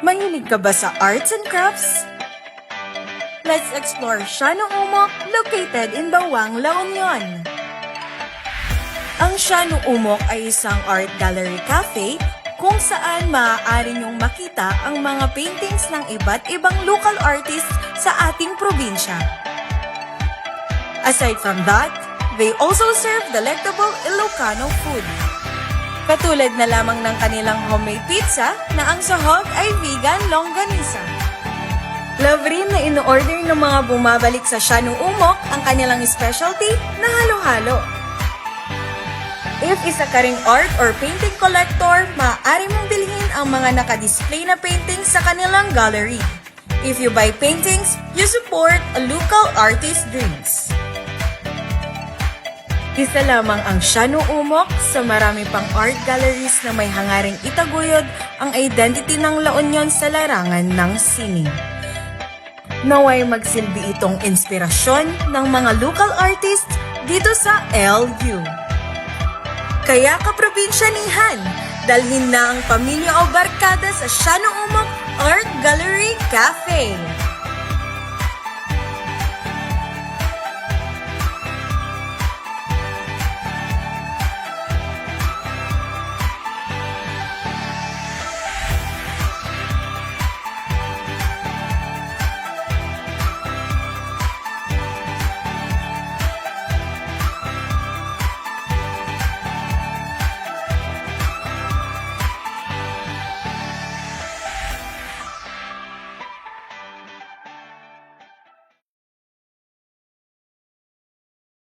Mahilig ka ba sa arts and crafts? Let's explore Shano Umok, located in Bawang, La Union. Ang Shano Umok ay isang art gallery cafe kung saan maaari niyong makita ang mga paintings ng iba't ibang local artists sa ating probinsya. Aside from that, they also serve delectable Ilocano food. Katulad na lamang ng kanilang homemade pizza na ang sahog ay vegan longganisa. Love rin na in-order ng mga bumabalik sa Shanu Umok ang kanilang specialty na halo-halo. If isa ka ring art or painting collector, maaari mong bilhin ang mga nakadisplay na paintings sa kanilang gallery. If you buy paintings, you support a local artist's dreams. Isa lamang ang Shano Umok sa marami pang art galleries na may hangaring itaguyod ang identity ng La Union sa larangan ng sining. Naway magsilbi itong inspirasyon ng mga local artists dito sa LU. Kaya kaprobinsyanihan, dalhin na ang pamilya o barkada sa Shano Umok Art Gallery Cafe.